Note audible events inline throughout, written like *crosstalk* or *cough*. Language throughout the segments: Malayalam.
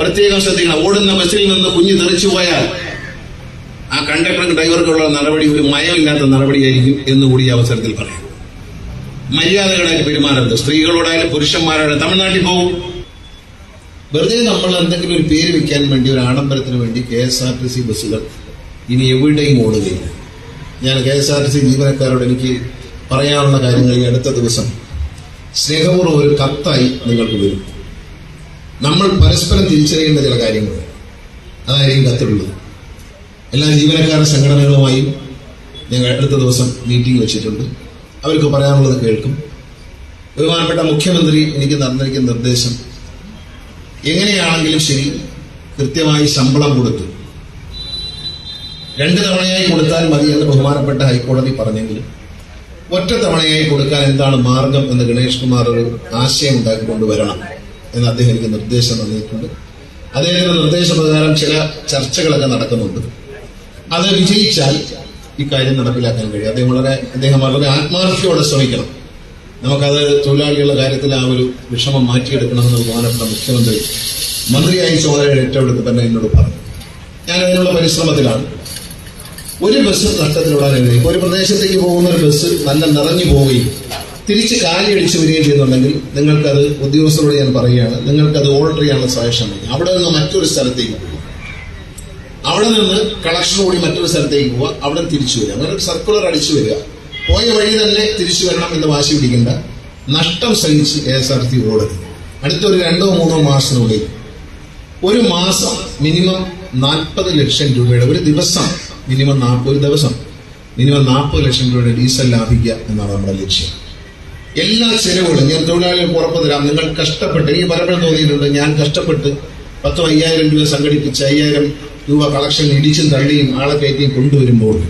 പ്രത്യേകം ശ്രദ്ധിക്കണം. ഓടുന്ന ബസ്സിൽ നിന്ന് കുഞ്ഞ് തെറിച്ചു പോയാൽ ആ കണ്ടക്ടർക്ക് ഡ്രൈവർക്കുള്ള നടപടി ഒരു മയമില്ലാത്ത നടപടിയായിരിക്കും എന്ന് കൂടി ഈ അവസരത്തിൽ പറയാം. മര്യാദകളായിട്ട് പെരുമാറരുത്. സ്ത്രീകളോടായാലും പുരുഷന്മാരോടായാലും തമിഴ്നാട്ടിൽ പോകും വെറുതെ നമ്മൾ എന്തെങ്കിലും ഒരു പേര് വെക്കാൻ വേണ്ടി ഒരു ആഡംബരത്തിന് വേണ്ടി K S R T C ബസ്സുകൾ ഇനി എവിടെയും ഓടുകയില്ല. ഞാൻ K S R T C ജീവനക്കാരോട് എനിക്ക് പറയാനുള്ള കാര്യങ്ങൾ ഈ അടുത്ത ദിവസം സ്നേഹപൂർവം ഒരു കത്തായി നിങ്ങൾക്ക് വരും. നമ്മൾ പരസ്പരം തിരിച്ചറിയേണ്ട ചില കാര്യങ്ങളുണ്ട് അതായിരിക്കും കത്തിലുള്ളത് എല്ലാ ജീവനക്കാരുടെ സംഘടനകളുമായും ഞങ്ങൾ അടുത്ത ദിവസം മീറ്റിംഗ് വെച്ചിട്ടുണ്ട്. അവർക്ക് പറയാനുള്ളത് കേൾക്കും. ബഹുമാനപ്പെട്ട മുഖ്യമന്ത്രി എനിക്ക് തന്നിരിക്കുന്ന നിർദ്ദേശം. എങ്ങനെയാണെങ്കിലും ശരി കൃത്യമായി ശമ്പളം കൊടുത്തു. രണ്ട് തവണയായി കൊടുത്താൽ മതി എന്ന് ബഹുമാനപ്പെട്ട ഹൈക്കോടതി പറഞ്ഞെങ്കിലും ഒറ്റ തവണയായി കൊടുക്കാൻ എന്താണ് മാർഗം എന്ന് ഗണേഷ് കുമാർ ഒരു ആശയം ഉണ്ടാക്കി കൊണ്ടുവരണം എന്ന് അദ്ദേഹം എനിക്ക് നിർദ്ദേശം നൽകിയിട്ടുണ്ട്. അദ്ദേഹത്തിന്റെ നിർദ്ദേശപ്രകാരം ചില ചർച്ചകളൊക്കെ നടക്കുന്നുണ്ട്. അത് വിജയിച്ചാൽ ഇക്കാര്യം കാര്യം നടപ്പിലാക്കാൻ കഴിയും. അദ്ദേഹം വളരെ അദ്ദേഹം വളരെ ആത്മാർത്ഥയോടെ ശ്രമിക്കണം. നമുക്കത് തൊഴിലാളികളുടെ കാര്യത്തിൽ ആ ഒരു വിഷമം മാറ്റിയെടുക്കണമെന്ന് ബഹുമാനപ്പെട്ട മുഖ്യമന്ത്രി മന്ത്രിയായി ചുമതല ഏറ്റെടുത്ത് തന്നെ എന്നോട് പറഞ്ഞു. ഞാൻ അതിനുള്ള പരിശ്രമത്തിലാണ്. ഒരു ബസ് നഷ്ടത്തിലുള്ള ഒരു പ്രദേശത്തേക്ക് പോകുന്ന ഒരു ബസ് നല്ല നിറഞ്ഞു പോവുകയും തിരിച്ച് കാലിയടിച്ച് വരികയും ചെയ്യുന്നുണ്ടെങ്കിൽ നിങ്ങൾക്കത് ഉദ്യോഗസ്ഥരോട് ഞാൻ പറയുകയാണ് നിങ്ങൾക്കത് ഓൾട്ടർ ചെയ്യാനുള്ള സജഷൻ മതി അവിടെ നിന്ന് മറ്റൊരു സ്ഥലത്തേക്ക് പോവുക. അവിടെ നിന്ന് കളക്ഷൻ കൂടി മറ്റൊരു സ്ഥലത്തേക്ക് പോവുക അവിടെ തിരിച്ചു വരിക. അങ്ങനെ സർക്കുലർ അടിച്ചു വരിക. പോയ വഴി തന്നെ തിരിച്ചു വരണം എന്ന് വാശി പിടിക്കേണ്ട നഷ്ടം സഹിച്ച് കെ എസ് ആർ ടി ഓടരുത് അടുത്തൊരു രണ്ടോ മൂന്നോ മാസത്തിനുള്ളിൽ ഒരു മാസം മിനിമം നാൽപ്പത് ലക്ഷം രൂപയുടെ ഒരു ദിവസം മിനിമം നാൽപ്പത് ദിവസം മിനിമം നാൽപ്പത് ലക്ഷം രൂപയുടെ ഡീസൽ ലാഭിക്കുക എന്നാണ് നമ്മുടെ ലക്ഷ്യം. എല്ലാ ചെലവുകളും ഞാൻ തൊഴിലാളികൾക്ക് ഉറപ്പ് തരാം. നിങ്ങൾ കഷ്ടപ്പെട്ട് എനിക്ക് പലപ്പോഴും തോന്നിയിട്ടുണ്ട് ഞാൻ കഷ്ടപ്പെട്ട് പത്തോ അയ്യായിരം രൂപ സംഘടിപ്പിച്ച് അയ്യായിരം രൂപ കളക്ഷൻ ഇടിച്ചും തള്ളിയും ആളെ കയറ്റിയും കൊണ്ടുവരുമ്പോൾ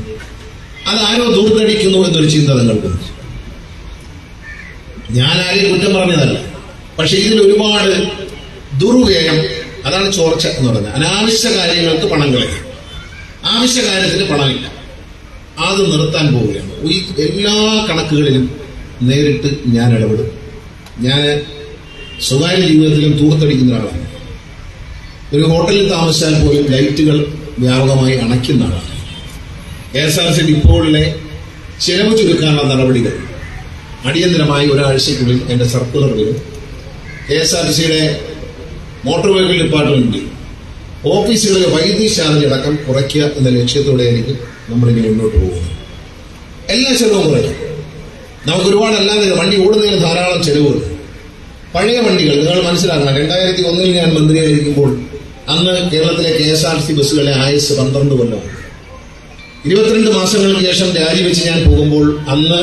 അത് ആരോ ദൂർത്തടിക്കുന്നു എന്നൊരു ചിന്ത നിങ്ങൾക്കുണ്ട്. ഞാൻ ആരെയും കുറ്റം പറഞ്ഞതല്ല. പക്ഷെ ഇതിൽ ഒരുപാട് ദുർവ്യയം അതാണ് ചോർച്ച എന്ന് പറയുന്നത് അനാവശ്യ കാര്യങ്ങൾക്ക് പണം കളയും. ആവശ്യ കാര്യത്തിന് പണമില്ല. അത് നിർത്താൻ പോവുകയാണ്. എല്ലാ കണക്കുകളിലും നേരിട്ട് ഞാൻ ഇടപെടും. ഞാൻ സ്വകാര്യ ജീവിതത്തിലും തൂർത്തടിക്കുന്ന ഒരാളാണ്. ഒരു ഹോട്ടലിൽ താമസിച്ചാൽ പോലും ലൈറ്റുകൾ വ്യാപകമായി അണയ്ക്കുന്ന ആളാണ്. കെ എസ് ആർ സി ഡിപ്പോളിലെ ചെലവ് ചുരുക്കാനുള്ള നടപടികൾ അടിയന്തരമായി ഒരാഴ്ചയ്ക്കുള്ളിൽ എന്റെ സർക്കുലർ വരും. കെ എസ് ആർ സിയുടെ മോട്ടോർ വെഹിക്കിൾ ഡിപ്പാർട്ട്മെന്റിൽ ഓഫീസുകളിലെ വൈദ്യുതി ചാർജ് അടക്കം കുറയ്ക്കുക എന്ന ലക്ഷ്യത്തോടെ എനിക്ക് നമ്മളിങ്ങനെ മുന്നോട്ട് പോകുന്നത്. എല്ലാ ചെലവും കുറയ്ക്കും. നമുക്ക് ഒരുപാട് അല്ലാതെ വണ്ടി ഓടുന്നതിന് ധാരാളം ചെലവുകൾ. പഴയ വണ്ടികൾ നിങ്ങൾ മനസ്സിലാക്കണം രണ്ടായിരത്തി ഒന്നിൽ ഞാൻ മന്ത്രിയായിരിക്കുമ്പോൾ അന്ന് കേരളത്തിലെ കെ എസ് ആർ സി ബസ്സുകളുടെ ആയുസ് പന്ത്രണ്ട് കൊല്ലമാണ് ഇരുപത്തിരണ്ട് മാസങ്ങൾക്ക് ശേഷം രാജിവെച്ച് ഞാൻ പോകുമ്പോൾ അന്ന്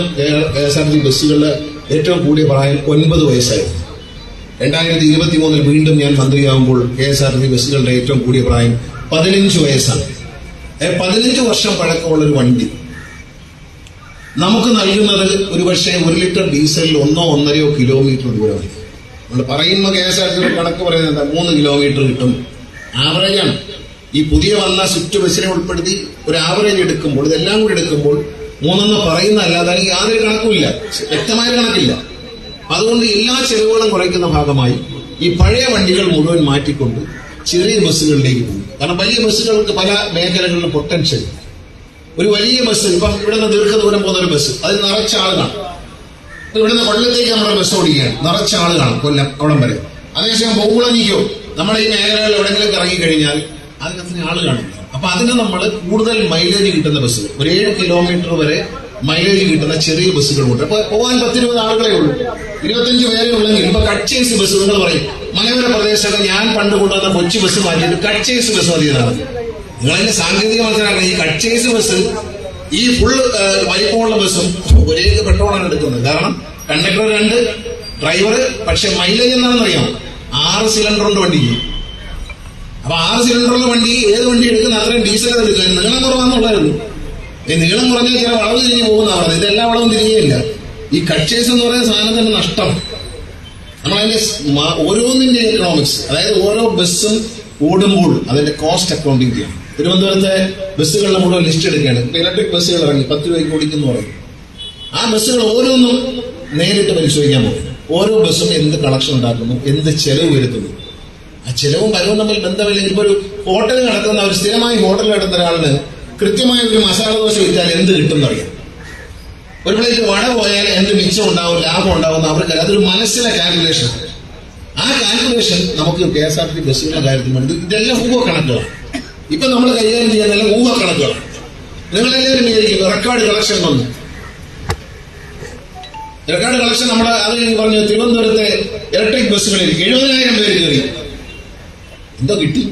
കെ എസ് ആർ ടി ബസ്സുകളുടെ ഏറ്റവും കൂടിയ പ്രായം ഒൻപത് വയസ്സായിരുന്നു. രണ്ടായിരത്തി ഇരുപത്തി മൂന്നിൽ വീണ്ടും ഞാൻ മന്ത്രിയാകുമ്പോൾ കെ എസ് ആർ ടി ബസ്സുകളുടെ ഏറ്റവും കൂടിയ പ്രായം പതിനഞ്ച് വയസ്സാണ്. പതിനഞ്ച് വർഷം പഴക്കമുള്ളൊരു വണ്ടി. നമുക്ക് നൽകുന്നത് ഒരുപക്ഷെ ഒരു ലിറ്റർ ഡീസലിൽ ഒന്നോ ഒന്നരയോ കിലോമീറ്റർ ദൂരമായി നമ്മൾ പറയുമ്പോൾ കെ എസ് ആർ ടി കണക്ക് പറയുന്നത് എന്താ? മൂന്ന് കിലോമീറ്റർ കിട്ടും. ആവറേജാണ് ഈ പുതിയ വന്ന സ്വിഫ്റ്റ് ബസ്സിനെ ഉൾപ്പെടുത്തി ഒരു ആവറേജ് എടുക്കുമ്പോൾ ഇതെല്ലാം കൂടി എടുക്കുമ്പോൾ മൂന്നെന്ന് പറയുന്ന അല്ലാതെ അല്ലെങ്കിൽ യാതൊരു കണക്കുമില്ല വ്യക്തമായ കണക്കില്ല. അതുകൊണ്ട് എല്ലാ ചെലവുകളും കുറയ്ക്കുന്ന ഭാഗമായി ഈ പഴയ വണ്ടികൾ മുഴുവൻ മാറ്റിക്കൊണ്ട് ചെറിയ ബസ്സുകളിലേക്ക് പോകും. കാരണം വലിയ ബസ്സുകൾക്ക് പല മേഖലകളിലും പൊട്ടൻഷ്യൽ ഒരു വലിയ ബസ് ഇപ്പം ഇവിടുന്ന് ദീർഘദൂരം പോകുന്ന ഒരു ബസ് അതിൽ നിറച്ച ആളുകളാണ് ഇവിടെ ഇവിടുന്ന് കൊല്ലത്തേക്ക് നമ്മുടെ ബസ് ഓടിക്കുകയാണ്. നിറച്ച ആളുകളാണ് കൊല്ലം അവിടം വരെ. അതേസമയം ബഹുളനിക്കോ നമ്മുടെ ഈ മേഖലകളിൽ എവിടെയെങ്കിലും ഇറങ്ങി കഴിഞ്ഞാൽ അതിനകത്തിന് ആളുകളാണ് അപ്പൊ അതിന് നമ്മൾ കൂടുതൽ മൈലേജ് കിട്ടുന്ന ബസ്സുകൾ ഒരു ഏഴ് കിലോമീറ്റർ വരെ മൈലേജ് കിട്ടുന്ന ചെറിയ ബസ്സുകളുണ്ട് അപ്പൊ പോകാൻ പത്തിരുപത് ആളുകളെ ഉള്ളൂ. ഇരുപത്തഞ്ച് പേരെ ഉള്ളെങ്കിൽ ഇപ്പൊ കച്ചേസ് ബസ് നിങ്ങൾ പറയും. മലയോര പ്രദേശത്ത് ഞാൻ പണ്ട് കൊണ്ടുവന്ന കൊച്ചു ബസ് മാറ്റിയിട്ട് കച്ചേസ് ബസ് മതി അതിന്റെ സാങ്കേതിക മനസ്സിലാക്കണം ഈ കക്ഷേസ് ബസ് ഈ ഫുൾ വലിപ്പമുള്ള ബസ്സും ഒരേ പെട്രോളാണ് എടുക്കുന്നത്. കാരണം കണ്ടക്ടർ രണ്ട് ഡ്രൈവർ പക്ഷെ മൈലേജ് എന്താണെന്നറിയാം? ആറ് സിലിണ്ടറിന്റെ വണ്ടിക്ക് അപ്പൊ ആറ് സിലിണ്ടറിന്റെ വണ്ടി ഏത് വണ്ടി എടുക്കുന്ന അത്രയും ഡീസൽ എടുക്കുക നീളം കുറവാന്നുള്ളായിരുന്നു ഈ നീളം കുറഞ്ഞാൽ ചില വളവ് തിരിഞ്ഞ് പോകുന്ന പറഞ്ഞത് ഇതെല്ലാ വളവും തിരികെയില്ല ഈ കക്ഷേസ് എന്ന് പറയുന്ന സാധനത്തിന്റെ നഷ്ടം. നമ്മളതിന്റെ ഓരോന്നിന്റെ എക്കണോമിക്സ് അതായത് ഓരോ ബസ്സും ഓടുമ്പോൾ അതിന്റെ കോസ്റ്റ് അക്കൗണ്ടിങ് ചെയ്യണം. തിരുവനന്തപുരത്തെ ബസ്സുകളുടെ മുഴുവൻ ലിസ്റ്റ് എടുക്കുകയാണ്. ഇലക്ട്രിക് ബസ്സുകൾ ഇറങ്ങി. പത്ത് രൂപയ്ക്ക് ഓടിക്കുന്നു പറഞ്ഞു. ആ ബസ്സുകൾ ഓരോന്നും നേരിട്ട് പരിശോധിക്കാൻ പോകും. ഓരോ ബസ്സും എന്ത് കളക്ഷൻ ഉണ്ടാക്കുന്നു എന്ത് ചെലവ് വരുത്തുന്നു. ആ ചെലവും വരവും തമ്മിൽ ബന്ധമില്ലെങ്കിൽ ഇപ്പൊ ഒരു ഹോട്ടൽ നടത്തുന്ന ഒരു സ്ഥിരമായി ഹോട്ടലിൽ നടത്തുന്ന ഒരാളിന് കൃത്യമായ ഒരു മസാല ദോശ വിറ്റാൽ എന്ത് കിട്ടും എന്നറിയാം. ഒരു പ്ലേറ്റ് വട പോയാൽ എന്ത് മിച്ചം ഉണ്ടാവും ലാഭം ഉണ്ടാവും അവർക്ക് അതൊരു മനസ്സിലെ കാൽക്കുലേഷൻ ആ കാൽക്കുലേഷൻ നമുക്ക് കെ എസ് ആർ ടി ബസ്സുകളുടെ കാര്യത്തിൽ ഇതെല്ലാം ഹൂവ കണക്കുകളാണ് ഇപ്പൊ നമ്മൾ കൈകാര്യം നല്ല ഊഹ നിങ്ങൾ നിങ്ങളെല്ലാവരും വിചാരിക്കും റെക്കോർഡ് കളക്ഷൻ വന്നു. റെക്കോർഡ് കളക്ഷൻ നമ്മുടെ അത് പറഞ്ഞു തിരുവനന്തപുരത്തെ ഇലക്ട്രിക് ബസ്സുകളിൽ എഴുപതിനായിരം പേര് കയറി. എന്തോ കിട്ടി?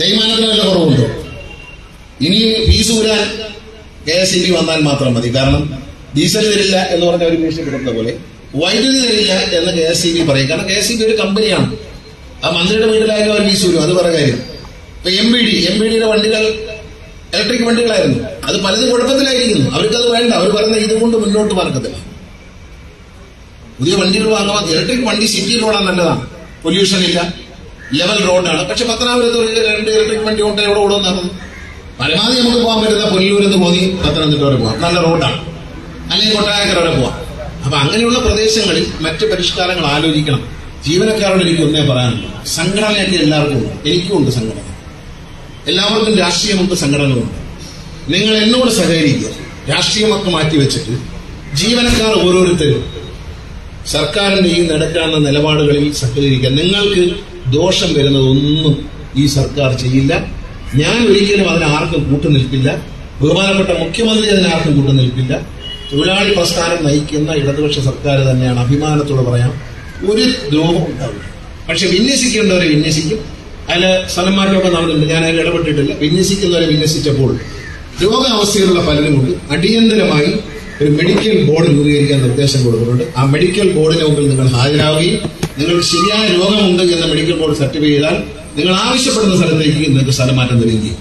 തേയ്മാനത്തിന് വല്ല കുറവുണ്ടോ? ഇനി ഫീസ് കൂടാൻ കെ എസ് ഇ ബി വന്നാൽ മാത്രം മതി. കാരണം ഡീസൽ തരില്ല എന്ന് പറഞ്ഞ ഒരു ഭീഷണിപ്പെടുന്ന പോലെ വൈദ്യുതി തരില്ല എന്ന് കെ എസ് ഇ ബി പറയും. കാരണം കെ എസ് ഇ ബി ഒരു കമ്പനിയാണ് ആ മന്ത്രിയുടെ വീട്ടിലായാലും അവർ ഫീസ് വരും. അത് വേറെ കാര്യം. ഇപ്പൊ M B D M B ഡിയുടെ വണ്ടികൾ ഇലക്ട്രിക് വണ്ടികളായിരുന്നു. അത് പലതും കുഴപ്പത്തിലായിരിക്കുന്നു. അവർക്കത് വേണ്ട. അവർ പറയുന്ന ഇതുകൊണ്ട് മുന്നോട്ട് പറക്കത്തില്ല പുതിയ വണ്ടികൾ വാങ്ങാൻ ഇലക്ട്രിക് വണ്ടി സിറ്റി ഓടാൻ നല്ലതാണ്. പൊല്യൂഷൻ ഇല്ല. ലെവൽ റോഡാണ് പക്ഷെ പത്തനാപുരത്ത് രണ്ട് ഇലക്ട്രിക് വണ്ടി കൊണ്ട് എവിടെ ഓടുമെന്നാണ്. പരമാവധി നമുക്ക് പോകാൻ പറ്റുന്ന പൊല്ലൂരിൽ നിന്ന് പോയി പത്തനംതിട്ട വരെ പോകാം നല്ല റോഡാണ് അല്ലെങ്കിൽ കൊട്ടാരക്കര വരെ പോവാം. അപ്പൊ അങ്ങനെയുള്ള പ്രദേശങ്ങളിൽ മറ്റ് പരിഷ്കാരങ്ങൾ ആലോചിക്കണം. ജീവനക്കാരോട് എനിക്ക് ഒന്നേ പറയാനുള്ളൂ. സംഘടനയൊക്കെ എല്ലാവർക്കും ഉണ്ട്. എനിക്കും ഉണ്ട് സംഘടന. എല്ലാവർക്കും രാഷ്ട്രീയമുണ്ട് സംഘടനകളുണ്ട്. നിങ്ങൾ എന്നോട് സഹകരിക്കുക. രാഷ്ട്രീയമൊക്കെ മാറ്റി വെച്ചിട്ട് ജീവനക്കാർ ഓരോരുത്തരും സർക്കാരിന്റെ ഈ നടക്കാവുന്ന നിലപാടുകളിൽ സഹകരിക്കുക. നിങ്ങൾക്ക് ദോഷം വരുന്നതൊന്നും ഈ സർക്കാർ ചെയ്യില്ല. ഞാൻ ഒരിക്കലും അതിന് ആർക്കും കൂട്ടുനിൽക്കില്ല ബഹുമാനപ്പെട്ട മുഖ്യമന്ത്രി അതിന് ആർക്കും കൂട്ടുനിൽക്കില്ല തൊഴിലാളി പ്രസ്ഥാനം നയിക്കുന്ന ഇടതുപക്ഷ സർക്കാർ തന്നെയാണ്. അഭിമാനത്തോടെ പറയാം ഒരു ദ്രോഹം ഉണ്ടാവില്ല. പക്ഷെ വിന്യസിക്കേണ്ടവരെ വിന്യസിക്കും. അതിൽ സ്ഥലമാറ്റമൊക്കെ നടന്നിട്ടുണ്ട്. ഞാൻ അതിൽ ഇടപെട്ടിട്ടില്ല. വിന്യസിക്കുന്നവരെ വിന്യസിച്ചപ്പോൾ രോഗാവസ്ഥയിലുള്ള പലരുമുണ്ട് അടിയന്തരമായി ഒരു മെഡിക്കൽ ബോർഡ് രൂപീകരിക്കാൻ നിർദ്ദേശം കൊടുക്കുന്നുണ്ട് ആ മെഡിക്കൽ ബോർഡിന് മുമ്പിൽ നിങ്ങൾ ഹാജരാവുകയും നിങ്ങൾക്ക് ശരിയായ രോഗമുണ്ട് എന്ന മെഡിക്കൽ ബോർഡ് സർട്ടിഫൈ ചെയ്താൽ നിങ്ങൾ ആവശ്യപ്പെടുന്ന സ്ഥലത്തേക്ക് നിങ്ങൾക്ക് സ്ഥലമാറ്റം തരികയും ചെയ്യും.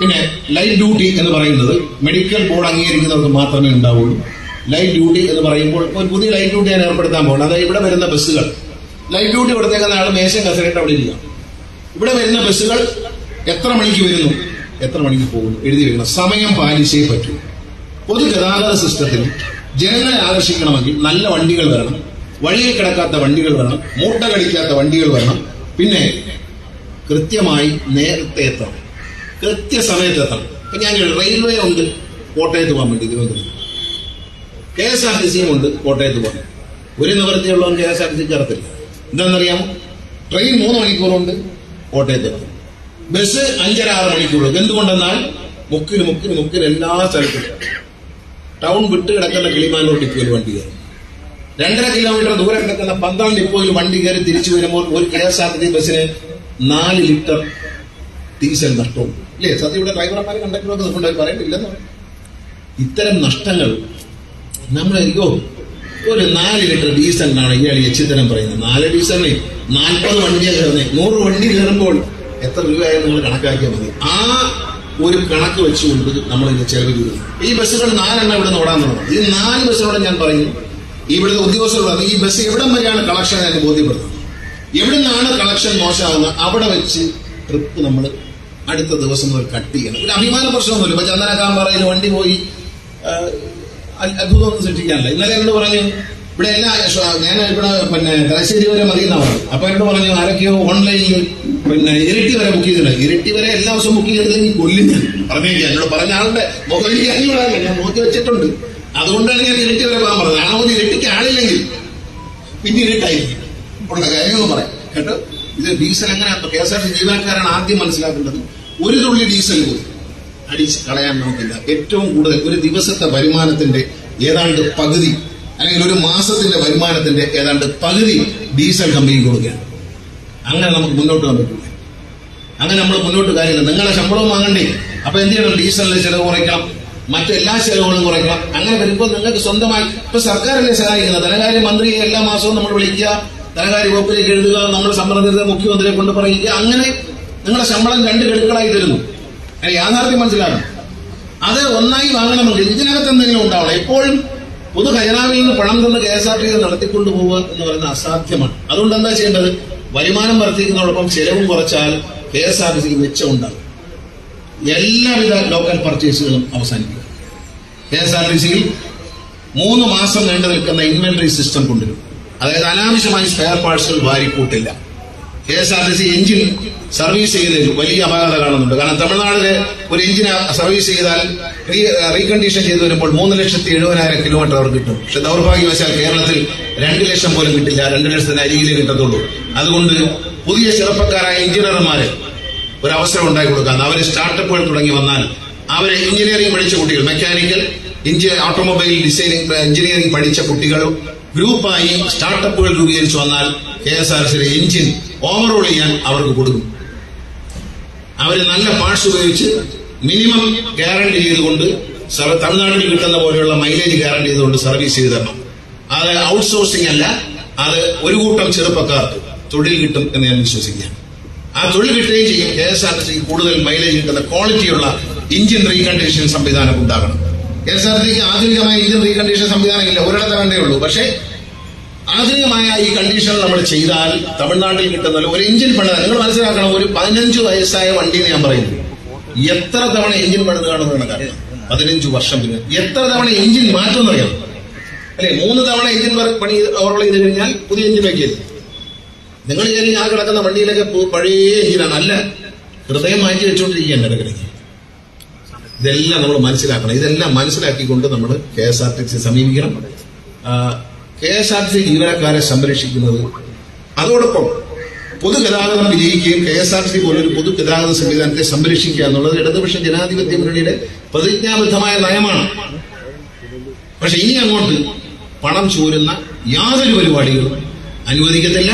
പിന്നെ ലൈഫ് ഡ്യൂട്ടി എന്ന് പറയുന്നത് മെഡിക്കൽ ബോർഡ് അംഗീകരിക്കുന്നവർക്ക് മാത്രമേ ഉണ്ടാവുള്ളൂ. ലൈഫ് ഡ്യൂട്ടി എന്ന് പറയുമ്പോൾ ഒരു പുതിയ ലൈഫ് ഡ്യൂട്ടി ഞാൻ ഏർപ്പെടുത്താൻ പോകണം അതായത് ഇവിടെ വരുന്ന ബസ്സുകൾ. ലൈഫ് ഡ്യൂട്ടി കൊടുത്തേക്കുന്ന ആൾ മേശം കസരയിട്ട് അവിടെ ഇരിക്കുക. ഇവിടെ വരുന്ന ബസ്സുകൾ എത്ര മണിക്ക് വരുന്നു? എത്ര മണിക്ക് പോകുന്നു? എഴുതി വെക്കണം. സമയം പാലിച്ചേ പറ്റൂ. പൊതുഗതാഗത സിസ്റ്റത്തിൽ ജനങ്ങളെ ആകർഷിക്കണമെങ്കിൽ നല്ല വണ്ടികൾ വരണം. വഴിയിൽ കിടക്കാത്ത വണ്ടികൾ വരണം. മൂട്ട കടിക്കാത്ത വണ്ടികൾ വരണം. പിന്നെ കൃത്യമായി നേരത്തെ എത്തണം. കൃത്യസമയത്ത് എത്തണം ഇപ്പൊ ഞാൻ റെയിൽവേ ഉണ്ട്. കോട്ടയത്ത് പോകാൻ വേണ്ടി Thiruvananthapuram. K S R T സിയും ഉണ്ട് കോട്ടയത്ത് പോകാൻ. ഒരു നിവൃത്തിയുള്ളവൻ K S R T C കയറത്തില്ല. എന്താണെന്നറിയാമോ? ട്രെയിൻ മൂന്ന് മണിക്കൂറുണ്ട്. കോട്ടയത്ത്. എത്തും ബസ് അഞ്ചര ആറ് മണിക്കൂർ എന്തുകൊണ്ടെന്നാൽ മുക്കിന് മുക്കിന് മുക്കിന് എല്ലാ സ്ഥലത്തും ടൗൺ വിട്ട് കിടക്കുന്ന കിളിമാനോട്ടി ഡിപ്പോയിൽ വണ്ടി കയറും. രണ്ടര കിലോമീറ്റർ ദൂരെ കിടക്കുന്ന പന്തളം ഡിപ്പോയിൽ വണ്ടി കയറി തിരിച്ചു വരുമ്പോൾ ഒരു കെ എസ് ആർ ടി ബസ്സിന് നാല് ലിറ്റർ ഡീസൽ നഷ്ടവും. ഇല്ലേ? സത്യം ഇവിടെ ഡ്രൈവർമാരെ കണ്ടക്ടറൊക്കെ നിൽക്കേണ്ടവർ പറയുന്നില്ലെന്ന് പറയും. ഇത്തരം നഷ്ടങ്ങൾ നമ്മൾ അയ്യോ ഒരു നാല് ലിറ്റർ ഡീസലിനാണ് ഇയാൾ എച്ചിത്തരം പറയുന്നത്. നാല് ഡീസലിന് നാൽപ്പത് വണ്ടിയെ കയറുന്നത് നൂറ് വണ്ടി കയറുമ്പോൾ എത്ര രൂപയായി നിങ്ങൾ കണക്കാക്കിയാൽ മതി. ആ ഒരു കണക്ക് വെച്ചുകൊണ്ട് നമ്മൾ ഇത് ചെലവ് ചെയ്യുന്നു ഈ ബസ്സുകൾ നാലെണ്ണം ഇവിടെ നിന്ന് ഓടാൻ തുടങ്ങും. ഈ നാല് ബസ്സുകളോട് ഞാൻ പറയും ഇവിടുത്തെ ഉദ്യോഗസ്ഥർ ഈ ബസ് എവിടം വരെയാണ് കളക്ഷൻ എന്ന് ബോധ്യപ്പെടുന്നത് എവിടെ നിന്നാണ് കളക്ഷൻ മോശമാകുന്നത് അവിടെ വെച്ച് ട്രിപ്പ് നമ്മൾ അടുത്ത ദിവസം കട്ട് ചെയ്യണം. ഒരു അഭിമാന പ്രശ്നമൊന്നുമില്ല. ഇപ്പൊ ചന്ദനകാമ്പാറയിൽ വണ്ടി പോയി അത്ഭുതമൊന്നും സൃഷ്ടിക്കാനില്ല. ഇന്നലെ എന്നോട് പറഞ്ഞു ഇവിടെ എല്ലാ ഞാൻ ഇവിടെ പിന്നെ തലശ്ശേരി വരെ മതി പറഞ്ഞു. അപ്പൊ എന്നോട് പറഞ്ഞു ആരൊക്കെയോ ഓൺലൈനിൽ പിന്നെ ഇരട്ടി വരെ ബുക്ക് ചെയ്തിട്ടുണ്ട്. ഇരട്ടി വരെ എല്ലാ ദിവസവും ബുക്ക് ചെയ്തിട്ടില്ലെങ്കിൽ കൊല്ലും ഞാൻ പറഞ്ഞില്ല? എന്നോട് പറഞ്ഞ ആളുടെ മുഖം എനിക്ക് ഞാൻ നോക്കി വെച്ചിട്ടുണ്ട്. അതുകൊണ്ടാണ് ഞാൻ ഇരട്ടി വരെ പോകാൻ പറഞ്ഞത്. ആ ഒരു ഇരട്ടിക്ക് ആളില്ലെങ്കിൽ പിന്നെ ഇരട്ടായിരിക്കും ഉള്ള കാര്യങ്ങൾ പറയാം കേട്ടോ? ഇത് ഡീസൽ എങ്ങനെയാണ് കെ എസ് ആർ ടി ജീവനക്കാരാണ് ആദ്യം മനസ്സിലാക്കേണ്ടത്. ഒരു തുള്ളി ഡീസൽ പോലും. അടിച്ച് കളയാൻ നമുക്കില്ല. ഏറ്റവും കൂടുതൽ ഒരു ദിവസത്തെ വരുമാനത്തിന്റെ ഏതാണ്ട് പകുതി അല്ലെങ്കിൽ ഒരു മാസത്തിന്റെ വരുമാനത്തിന്റെ ഏതാണ്ട് പകുതി ഡീസൽ കമ്പനി കൊടുക്കുകയാണ്. അങ്ങനെ നമുക്ക് മുന്നോട്ട് പോകാൻ പറ്റില്ല അങ്ങനെ നമ്മൾ മുന്നോട്ട് കാര്യമില്ല. നിങ്ങളെ ശമ്പളം വാങ്ങണ്ടേ? അപ്പൊ എന്ത് ചെയ്യണം? ഡീസലിന്റെ ചെലവ് കുറയ്ക്കണം. മറ്റെല്ലാ ചെലവുകളും കുറയ്ക്കണം. അങ്ങനെ വരുമ്പോൾ നിങ്ങൾക്ക് സ്വന്തമായി ഇപ്പൊ സർക്കാരല്ലേ സഹായിക്കുന്നത്? ധനകാര്യ മന്ത്രിയെ എല്ലാ മാസവും നമ്മൾ വിളിക്കുക ധനകാര്യ വകുപ്പിലേക്ക് എഴുതുക നമ്മൾ സമ്മർദ്ദത്തെ മുഖ്യമന്ത്രിയെ കൊണ്ട് പറയുക. അങ്ങനെ നിങ്ങളുടെ ശമ്പളം രണ്ട് ഗഡുക്കളായി തരുന്നു. യാഥാർത്ഥ്യം മനസ്സിലാക്കണം. അത് ഒന്നായി വാങ്ങണമെങ്കിൽ ഇതിനകത്ത് എന്തെങ്കിലും ഉണ്ടാവണം. എപ്പോഴും പൊതു ഖജനാവിൽ നിന്ന് പണം തന്ന് കെ എസ് ആർ ടി നടത്തിക്കൊണ്ടു പോവുക എന്ന് പറയുന്നത് അസാധ്യമാണ്. അതുകൊണ്ട് എന്താ ചെയ്യേണ്ടത്? വരുമാനം വർദ്ധിക്കുന്നതോടൊപ്പം ചെലവും കുറച്ചാൽ കെ എസ് ആർ ടി സിക്ക് മെച്ചം ഉണ്ടാകും എല്ലാവിധ ലോക്കൽ പർച്ചേസുകളും അവസാനിക്കുക കെ എസ് ആർ ടി സിയിൽ മൂന്ന് മാസം നീണ്ടു നിൽക്കുന്ന ഇൻവെന്ററി സിസ്റ്റം കൊണ്ടുവരും. അതായത് അനാവശ്യമായി സ്പെയർ പാർട്സുകൾ വാരിക്കൂട്ടില്ല. K S R T C engine service ചെയ്തതിൽ വലിയ അപാകത കാണുന്നുണ്ട് കാരണം തമിഴ്നാട്ടിലെ ഒരു എഞ്ചിന് സർവീസ് ചെയ്താൽ റീകണ്ടീഷൻ ചെയ്തു വരുമ്പോൾ മൂന്ന് ലക്ഷത്തി എഴുപതിനായിരം കിലോമീറ്റർ അവർ കിട്ടും. പക്ഷെ ദൗർഭാഗ്യവശാൽ കേരളത്തിൽ രണ്ട് ലക്ഷം പോലും കിട്ടില്ല. രണ്ട് ലക്ഷത്തിന് അരികിലേ കിട്ടത്തുള്ളൂ. അതുകൊണ്ട് പുതിയ ചെറുപ്പക്കാരായ എഞ്ചിനീയർമാരെ ഒരു അവസരം ഉണ്ടാക്കി കൊടുക്കാൻ അവർ സ്റ്റാർട്ടപ്പുകൾ തുടങ്ങി വന്നാൽ അവരെ എഞ്ചിനീയറിംഗ് പഠിച്ച കുട്ടികൾ mechanical engineer automobile designing engineering പഠിച്ച കുട്ടികൾ ഗ്രൂപ്പായി സ്റ്റാർട്ടപ്പുകൾ രൂപീകരിച്ചു വന്നാൽ കെ എസ് ആർ സിയുടെ എഞ്ചിൻ ഓവറോൾ ചെയ്യാൻ അവർക്ക് കൊടുക്കും. അവർ നല്ല പാർട്സ് ഉപയോഗിച്ച് മിനിമം ഗ്യാരണ്ടി ചെയ്തുകൊണ്ട് തമിഴ്നാട്ടിൽ കിട്ടുന്ന പോലെയുള്ള മൈലേജ് ഗ്യാരണ്ടി ചെയ്തുകൊണ്ട് സർവീസ് ചെയ്ത് തരണം. അത് ഔട്ട്സോഴ്സിംഗ് അല്ല അത് ഒരു കൂട്ടം ചെറുപ്പക്കാർക്ക് തൊഴിൽ കിട്ടും എന്ന് ഞാൻ വിശ്വസിക്കുകയാണ്. ആ തൊഴിൽ കിട്ടുകയും ചെയ്യും. കെ എസ് ആർ ടി സിക്ക് കൂടുതൽ മൈലേജ് കിട്ടുന്ന ക്വാളിറ്റിയുള്ള എഞ്ചിൻ റീകണ്ടീഷൻ സംവിധാനം ഉണ്ടാകണം. കെ എസ് ആർ ടി സിക്ക് ആധുനികമായ എഞ്ചിൻ റീകണ്ടീഷൻ സംവിധാനം ഇല്ല. ഒരിടത്ത് വേണ്ടേ ഉള്ളൂ. പക്ഷേ ആധുനികമായ ഈ കണ്ടീഷൻ നമ്മൾ ചെയ്താൽ തമിഴ്നാട്ടിൽ കിട്ടുന്ന ഒരു എഞ്ചിൻ പണിത നിങ്ങൾ മനസ്സിലാക്കണം ഒരു പതിനഞ്ച് വയസ്സായ വണ്ടി ഞാൻ പറയുന്നു. എത്ര തവണ എഞ്ചിൻ പണിത് കണക്കറിയാം പതിനഞ്ച് വർഷം പിന്നെ. എത്ര തവണ എഞ്ചിൻ മാറ്റം അറിയാം? അല്ലെ? മൂന്ന് തവണ എഞ്ചിൻ പണി ഓവർഹോൾ ചെയ്ത് കഴിഞ്ഞാൽ പുതിയ എഞ്ചിൻ വയ്ക്കരുത് നിങ്ങൾ കയറി ഞാൻ കിടക്കുന്ന വണ്ടിയിലൊക്കെ പഴയ എഞ്ചിനാണ് അല്ല. ഹൃദയം മാറ്റി വെച്ചുകൊണ്ടിരിക്കുകയാണ് ഇടക്കിടയ്ക്ക് ഇതെല്ലാം നമ്മൾ മനസ്സിലാക്കണം. ഇതെല്ലാം മനസ്സിലാക്കിക്കൊണ്ട് നമ്മൾ K S R T C സമീപിക്കണം. K S R T C ജീവനക്കാരെ സംരക്ഷിക്കുന്നത്. അതോടൊപ്പം പൊതുഗതാഗതം വിജയിക്കുകയും K S R T C പോലൊരു പൊതുഗതാഗത സംവിധാനത്തെ സംരക്ഷിക്കുക എന്നുള്ളത് ഇടതുപക്ഷ ജനാധിപത്യ മുന്നണിയുടെ പ്രതിജ്ഞാബദ്ധമായ നയമാണ്. പക്ഷെ ഇനി അങ്ങോട്ട് പണം ചോരുന്ന യാതൊരു പരിപാടികളും അനുവദിക്കത്തില്ല.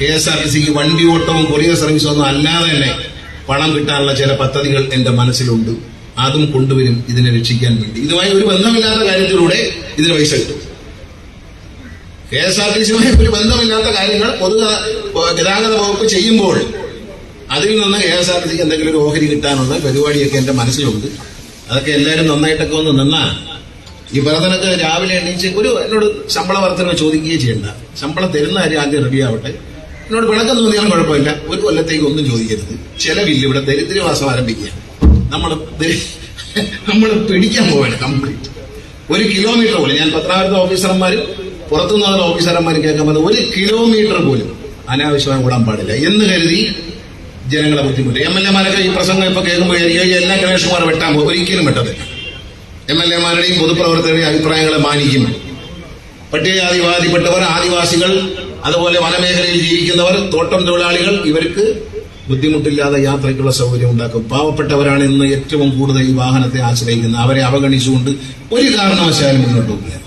കെ എസ് ആർ ടി സിക്ക് വണ്ടി ഓട്ടവും കൊറിയർ സർവീസും ഒന്നും അല്ലാതെ തന്നെ പണം കിട്ടാനുള്ള ചില പദ്ധതികൾ എന്റെ മനസ്സിലുണ്ട്. അതും കൊണ്ടുവരും ഇതിനെ രക്ഷിക്കാൻ വേണ്ടി. ഇതുമായി ഒരു ബന്ധമില്ലാത്ത കാര്യത്തിലൂടെ ഇതിന് പൈസ കിട്ടും. കെ എസ് ആർ ടി സിയുമായി ഒരു ബന്ധമില്ലാത്ത കാര്യങ്ങൾ പൊതു ഗതാഗത വകുപ്പ് ചെയ്യുമ്പോൾ അതിൽ നിന്ന് കെ എസ് ആർ ടി സിക്ക് എന്തെങ്കിലും ഒരു ഓഹരി കിട്ടാനുള്ള പരിപാടിയൊക്കെ എന്റെ മനസ്സിലുണ്ട്. അതൊക്കെ എല്ലാവരും നന്നായിട്ടൊക്കെ ഒന്ന് നിന്നാ ഈ ഭരതനൊക്കെ രാവിലെ എണീച്ച് ഒരു എന്നോട് ശമ്പള വർധന ചോദിക്കുകയും ചെയ്യണ്ട. ശമ്പളം തരുന്ന കാര്യം ആദ്യം റെഡി ആവട്ടെ എന്നോട് വിളക്കം തോന്നിയാലും കുഴപ്പമില്ല. ഒരു കൊല്ലത്തേക്ക് ഒന്നും ചോദിക്കരുത്. ചെലവില്ല. ഇവിടെ ദരിദ്രവാസം ആരംഭിക്കുക. നമ്മൾ *laughs* നമ്മൾ പിടിക്കാൻ പോവാണ് കംപ്ലീറ്റ് ഒരു കിലോമീറ്റർ പോലും. ഞാൻ പത്രാമത്തെ ഓഫീസർമാർ പുറത്തുനിന്നുള്ള ഓഫീസർമാർ കേൾക്കാൻ പറ്റുന്ന ഒരു കിലോമീറ്റർ പോലും അനാവശ്യമായി ഓടാൻ പാടില്ല എന്ന് കരുതി ജനങ്ങളെ ബുദ്ധിമുട്ട്. എം എൽ എമാരൊക്കെ ഈ പ്രസംഗം ഇപ്പൊ കേൾക്കുമ്പോൾ എല്ലാ ഗണേഷുമാർ വെട്ടാൻ പോകും. ഒരിക്കലും വെട്ടത്തില്ല. M L എമാരുടെയും പൊതുപ്രവർത്തകരുടെയും അഭിപ്രായങ്ങളെ മാനിക്കും. പട്ടികജാതിവാദിപ്പെട്ടവർ ആദിവാസികൾ അതുപോലെ വനമേഖലയിൽ ജീവിക്കുന്നവർ തോട്ടം തൊഴിലാളികൾ ഇവർക്ക് ബുദ്ധിമുട്ടില്ലാതെ യാത്രയ്ക്കുള്ള സൗകര്യം ഉണ്ടാക്കും. പാവപ്പെട്ടവരാണ് ഇന്ന് ഏറ്റവും കൂടുതൽ ഈ വാഹനത്തെ ആശ്രയിക്കുന്നത്. അവരെ അവഗണിച്ചുകൊണ്ട് ഒരു കാരണവശാലും മുന്നോട്ട് പോകില്ല.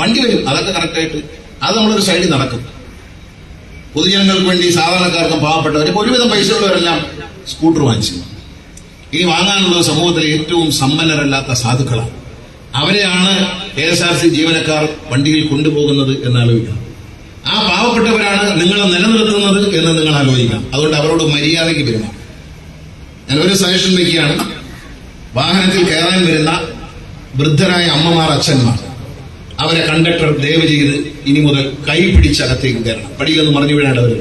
വണ്ടി വരും. അതൊക്കെ കറക്റ്റായിട്ട് അത് നമ്മളൊരു സൈഡിൽ നടക്കും. പൊതുജനങ്ങൾക്ക് വേണ്ടി സാധാരണക്കാർക്കും പാവപ്പെട്ടവർ ഇപ്പൊ ഒരുവിധം പൈസ ഉള്ളവരെല്ലാം സ്കൂട്ടർ വാങ്ങിച്ചു ഇനി വാങ്ങാനുള്ളത് സമൂഹത്തിലെ ഏറ്റവും സമ്പന്നരല്ലാത്ത സാധുക്കളാണ്. അവരെയാണ് കെ എസ് ആർ സി ജീവനക്കാർ വണ്ടിയിൽ കൊണ്ടുപോകുന്നത് എന്ന് ആലോചിക്കണം. ആ പാവപ്പെട്ടവരാണ് നിങ്ങളെ നിലനിർത്തുന്നത് എന്ന് നിങ്ങൾ ആലോചിക്കണം. അതുകൊണ്ട് അവരോട് മര്യാദയ്ക്ക് പെരുമാറും ഞാൻ ഒരു സജഷൻ വയ്ക്കുകയാണ് വാഹനത്തിൽ കയറാൻ വരുന്ന വൃദ്ധരായ അമ്മമാർ അച്ഛന്മാർ അവരെ കണ്ടക്ടർ ദയവ് ചെയ്ത് ഇനി മുതൽ കൈ പിടിച്ചകത്തേക്ക് കയറണം. പടിയൊന്ന് മറിഞ്ഞു വീഴാണ്ട് അവർ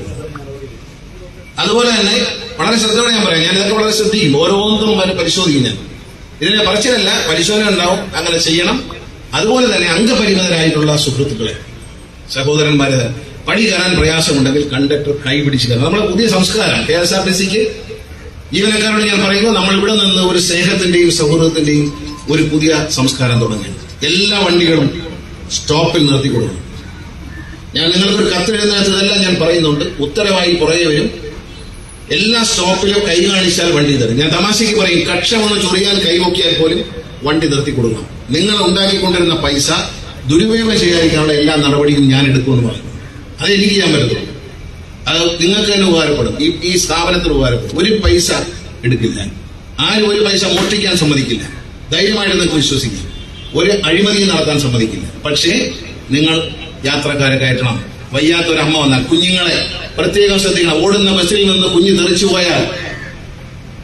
അതുപോലെ തന്നെ വളരെ ശ്രദ്ധയോടെ ഞാൻ പറയാം ഞാൻ ഇതൊക്കെ വളരെ ശ്രദ്ധിക്കും. ഓരോന്നും വരെ പരിശോധിക്കും ഞാൻ. ഇതിനെ പറച്ചിലല്ല പരിശോധന ഉണ്ടാവും അങ്ങനെ ചെയ്യണം. അതുപോലെ തന്നെ അംഗപരിമിതരായിട്ടുള്ള സുഹൃത്തുക്കളെ സഹോദരന്മാരെ പടി കയറാൻ പ്രയാസമുണ്ടെങ്കിൽ കണ്ടക്ടർ കൈ പിടിച്ച് കയറണം. നമ്മുടെ പുതിയ സംസ്കാരം കെ എസ് ആർ ടി സിക്ക് ജീവനക്കാരോട് ഞാൻ പറയുമ്പോൾ നമ്മൾ ഇവിടെ നിന്ന് ഒരു സ്നേഹത്തിന്റെയും സൗഹൃദത്തിന്റെയും ഒരു പുതിയ സംസ്കാരം തുടങ്ങുകയാണ്. എല്ലാ വണ്ടികളും സ്റ്റോപ്പിൽ നിർത്തി കൊടുക്കണം ഞാൻ നിങ്ങൾക്ക് ഒരു കത്ത് എഴുതുന്നതെല്ലാം ഞാൻ പറയുന്നുണ്ട്. ഉത്തരവായി പുറകെ വരും. എല്ലാ സ്റ്റോപ്പിലും കൈ കാണിച്ചാൽ വണ്ടി തരും ഞാൻ തമാശയ്ക്ക് പറയും കക്ഷമൊന്ന് ചൊറിയാൻ കൈവക്കിയാൽ പോലും വണ്ടി നിർത്തി കൊടുക്കണം നിങ്ങൾ ഉണ്ടാക്കിക്കൊണ്ടിരുന്ന പൈസ ദുരുപയോഗം ചെയ്യാതിരിക്കാനുള്ള എല്ലാ നടപടിയും ഞാൻ എടുക്കുമെന്ന് പറഞ്ഞു. അത് ഞാൻ പറ്റത്തുള്ളൂ. അത് നിങ്ങൾക്ക് തന്നെ ഉപകാരപ്പെടും. ഈ ഈ സ്ഥാപനത്തിന് ഉപകാരപ്പെടും. ഒരു പൈസ എടുക്കില്ല. ആരും ഒരു പൈസ മോഷ്ടിക്കാൻ സമ്മതിക്കില്ല. ധൈര്യമായിട്ട് നിങ്ങൾക്ക് വിശ്വസിക്കാം. ഒരു അഴിമതി നടത്താൻ സമ്മതിക്കില്ല. പക്ഷേ നിങ്ങൾ യാത്രക്കാരെ കയറ്റണം. വയ്യാത്ത ഒരു അമ്മ വന്നാൽ കുഞ്ഞുങ്ങളെ പ്രത്യേകം ശ്രദ്ധിക്കണം. ഓടുന്ന ബസ്സിൽ നിന്ന് കുഞ്ഞ് തെറിച്ചു പോയാൽ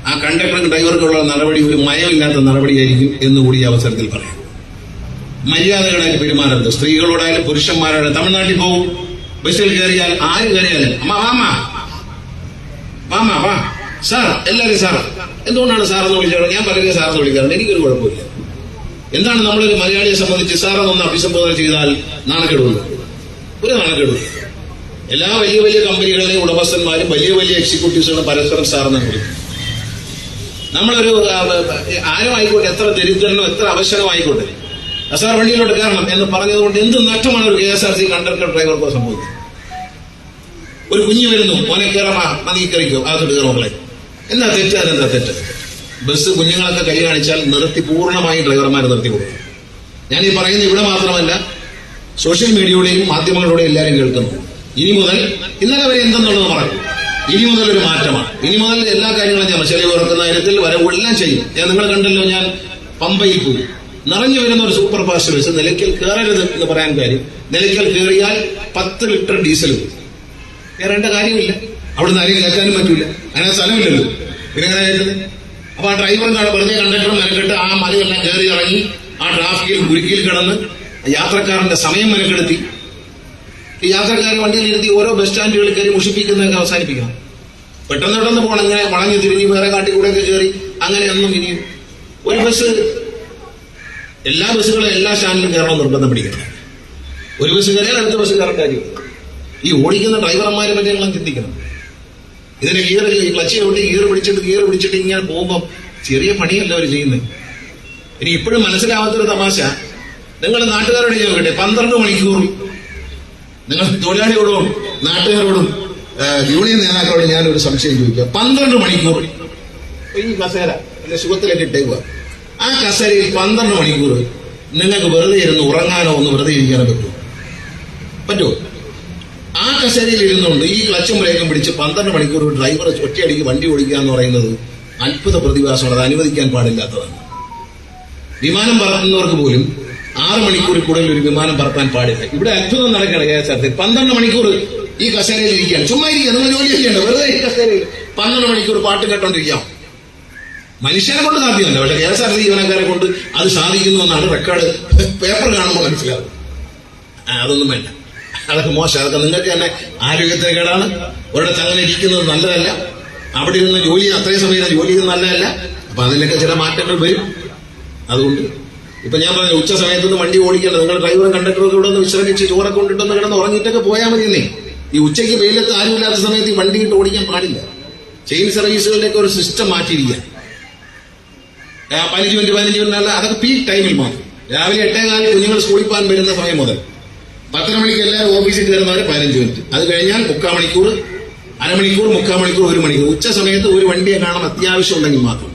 ആ കണ്ടക്ടർക്ക് ഡ്രൈവർക്കുള്ള നടപടി ഒരു മയമില്ലാത്ത നടപടിയായിരിക്കും എന്നുകൂടി ഈ അവസരത്തിൽ പറയാം. മര്യാദകളായിട്ട് പെരുമാറരുത്. സ്ത്രീകളോടായാലും പുരുഷന്മാരോടായാലും തമിഴ്നാട്ടിൽ പോകും ബസ്സിൽ കയറിയാൽ ആര് കയറിയാലും അമ്മ വാമ വാമ വാ. സാർ എല്ലാവരും സാർ. എന്തുകൊണ്ടാണ് സാർ എന്ന് വിളിച്ചത്? ഞാൻ പലരെയും സാർ എന്ന് വിളിക്കാറുണ്ട്. എനിക്കൊരു കുഴപ്പമില്ല. എന്താണ് നമ്മളൊരു മലയാളിയെ സംബന്ധിച്ച് സാറെ ഒന്ന് അഭിസംബോധന ചെയ്താൽ നാണക്കേടുണ്ട്? ഒരു നാണക്കേടും. എല്ലാ വലിയ വലിയ കമ്പനികളുടെയും ഉടമസ്ഥന്മാരും വലിയ വലിയ എക്സിക്യൂട്ടീവ്സുകളും പരസ്പരം സാറിനെ വിളിക്കും. നമ്മളൊരു ആ, ആരുമായിക്കോട്ടെ എത്ര ദരിദ്രനോ എത്ര അവസരമായിക്കോട്ടെ സാർ വണ്ടിയിലോട്ട് കാരണം എന്ന് പറഞ്ഞതുകൊണ്ട് എന്ത് നഷ്ടമാണ് ഒരു K S R C conductor ഡ്രൈവർക്കോ സംഭവിക്കുന്നത് ഒരു കുഞ്ഞു വരുന്നു മോനെ കയറാ മതി കയറിക്കോ അകത്തോട്ട് കയറും മക്കളെ. എന്താ തെറ്റ് അതെന്താ തെറ്റ്? ബസ് കുഞ്ഞുങ്ങളൊക്കെ കൈ കാണിച്ചാൽ നിർത്തി പൂർണമായി ഡ്രൈവർമാരെ നിർത്തി കൊടുക്കും ഞാൻ ഈ പറയുന്നത് ഇവിടെ മാത്രമല്ല സോഷ്യൽ മീഡിയയുടെയും മാധ്യമങ്ങളുടെയും എല്ലാവരും കേൾക്കുന്നു. ഇനി മുതൽ ഇന്നലെ വരെ എന്തെന്നുള്ളത് പറഞ്ഞു ഇനി മുതൽ ഒരു മാറ്റമാണ്. ഇനി മുതൽ എല്ലാ കാര്യങ്ങളും ഞാൻ ചെറിയ ഉറക്കുന്ന കാര്യത്തിൽ വരവെല്ലാം ചെയ്യും. ഞാൻ നിങ്ങൾ കണ്ടല്ലോ ഞാൻ പമ്പയിൽ പോയി. നിറഞ്ഞു വരുന്ന ഒരു സൂപ്പർ ഫാസ്റ്റ് ബസ് നിലയ്ക്കൽ കയറരുത് എന്ന് പറയാൻ കാര്യം. നിലയ്ക്കൽ കയറിയാൽ പത്ത് ലിറ്റർ ഡീസൽ കയറേണ്ട കാര്യമില്ല അവിടുന്ന് ആരെയും കയറ്റാനും പറ്റൂല. അങ്ങനെ സ്ഥലമില്ലല്ലോ. പിന്നെ അപ്പൊ ആ ഡ്രൈവർ എന്താണ് വെറുതെ കണ്ടക്ടർ മെനക്കെട്ട് ആ മലയെല്ലാം കയറി ഇറങ്ങി ആ ട്രാഫിക്കിൽ കുരുക്കിൽ കിടന്ന് യാത്രക്കാരന്റെ സമയം മെനക്കെടുത്തി. യാത്രക്കാരെ വണ്ടിയിൽ ഇരുത്തി ഓരോ ബസ് സ്റ്റാൻഡുകളിൽ കയറി മുഷിപ്പിക്കുന്നതൊക്കെ അവസാനിപ്പിക്കണം. പെട്ടെന്ന് പെട്ടെന്ന് പോകണം. ഇങ്ങനെ വളഞ്ഞു തിരിഞ്ഞ് വേറെ കാട്ടി കൂടെയൊക്കെ കയറി. അങ്ങനെയൊന്നും ഇനി ഒരു ബസ് എല്ലാ ബസ്സുകളും എല്ലാ സ്റ്റാൻഡിലും കയറണം നിർബന്ധം പിടിക്കണം. ഒരു ബസ് കയറിയാൽ അടുത്ത ബസ് കയറേണ്ട ഈ ഓടിക്കുന്ന ഡ്രൈവർമാരെ പറ്റി ഞങ്ങൾ ചിന്തിക്കണം. ഇതിന് ഗിയർ ക്ലച്ച് ചവിട്ടി ഗിയർ പിടിച്ചിട്ട് ഗിയർ പിടിച്ചിട്ട് ഇങ്ങനെ പോകുമ്പോൾ ചെറിയ പണിയല്ല അവർ ചെയ്യുന്നത് ഇനി ഇപ്പോഴും മനസ്സിലാവാത്തൊരു തമാശ. നിങ്ങൾ നാട്ടുകാരോട് ചോദിക്കട്ടെ പന്ത്രണ്ട് മണിക്കൂർ നിങ്ങൾ തൊഴിലാളികളോടും നാട്ടുകാരോടും യൂണിയൻ നേതാക്കളോടും ഞാനൊരു സംശയം ചോദിക്കാം. പന്ത്രണ്ട് മണിക്കൂർ ഈ കസേര എന്റെ സുഖത്തിലേക്ക് ഇട്ടേക്കുക. ആ കസേരയിൽ പന്ത്രണ്ട് മണിക്കൂർ നിങ്ങൾക്ക് വെറുതെ ഇരുന്ന് ഉറങ്ങാനോ ഒന്ന് വെറുതെ ഇരിക്കാനോ പറ്റുമോ? പറ്റുമോ? ആ കസേരയിൽ ഇരുന്നുകൊണ്ട് ഈ ക്ലച്ചും ബ്രേക്കും പിടിച്ച് പന്ത്രണ്ട് മണിക്കൂർ ഡ്രൈവർ ഒറ്റയടിക്ക് വണ്ടി ഓടിക്കുക എന്ന് പറയുന്നത് അത്ഭുത പ്രതിഭാസമാണ്. അത് അനുവദിക്കാൻ പാടില്ലാത്തതാണ്. വിമാനം പറത്തുന്നവർക്ക് പോലും ആറ് മണിക്കൂറിൽ കൂടുതൽ ഒരു വിമാനം പറത്താൻ പാടില്ല. ഇവിടെ അത്ഭുതം നടക്കുകയാണ് കെ എസ് ആർ ടി പന്ത്രണ്ട് മണിക്കൂർ ഈ കസേരയിൽ ഇരിക്കുകയാണ്. ചുമ്മാ ഇരിക്കുക. നിങ്ങൾ ജോലി ചെയ്യേണ്ട വെറുതെ ഈ കസേരയിൽ പന്ത്രണ്ട് മണിക്കൂർ പാട്ട് കേട്ടോണ്ടിരിക്കാം മനുഷ്യനെ കൊണ്ട് സാധ്യമല്ല. പക്ഷെ കെ എസ് ആർ ടി ജീവനക്കാരെ കൊണ്ട് അത് സാധിക്കുന്നു എന്നാണ് റെക്കോർഡ്. പേപ്പർ കാണുമ്പോൾ മനസ്സിലാവും. അതൊന്നും വേണ്ട. അതൊക്കെ മോശം അതൊക്കെ നിങ്ങൾക്ക് തന്നെ ആരോഗ്യത്തിന് കേടാണ് ഒരിടത്ത് അങ്ങനെ ഇരിക്കുന്നത് നല്ലതല്ല. അവിടെ ഇരുന്ന് ജോലി അത്രയും സമയം ജോലി ചെയ്യുന്നത് നല്ലതല്ല. അപ്പൊ അതിലൊക്കെ ചില മാറ്റങ്ങൾ വരും. അതുകൊണ്ട് ഇപ്പൊ ഞാൻ പറഞ്ഞു ഉച്ച സമയത്തൊന്നും വണ്ടി ഓടിക്കണ്ട. നിങ്ങൾ ഡ്രൈവറും കണ്ടക്ടറും ഇവിടെ ഒന്ന് വിശ്രമിച്ച് ചോറൊക്കെ കൊണ്ടിട്ടൊന്ന് കിടന്ന് ഉറങ്ങിയിട്ടൊക്കെ പോയാൽ മതി തന്നെ ഈ ഉച്ചയ്ക്ക് വെയിലത്ത് ആരുമില്ലാത്ത സമയത്ത് ഈ വണ്ടി ഇട്ട് ഓടിക്കാൻ പാടില്ല. ചെയിൻ സർവീസുകളിലേക്ക് ഒരു സിസ്റ്റം മാറ്റിയിരിക്കുക. ആ, പതിനഞ്ച് മിനിറ്റ് പതിനഞ്ച് മിനിറ്റ് അല്ല അതൊക്കെ പീക്ക് ടൈമിൽ മാത്രം. രാവിലെ എട്ടേകാലിൽ കുഞ്ഞുങ്ങൾ സ്കൂളിൽ പോകാൻ വരുന്ന സമയം മുതൽ. പത്തര മണിക്ക് എല്ലാവരും ഓഫീസിൽ കയറുന്നവരെ പതിനഞ്ച് മിനിറ്റ്. അത് കഴിഞ്ഞാൽ മുക്കാൽ മണിക്കൂർ അരമണിക്കൂർ മുക്കാൽ മണിക്കൂർ ഒരു മണിക്കൂർ. ഉച്ച സമയത്ത് ഒരു വണ്ടിയെ കാണാൻ അത്യാവശ്യം ഉണ്ടെങ്കിൽ മാത്രം.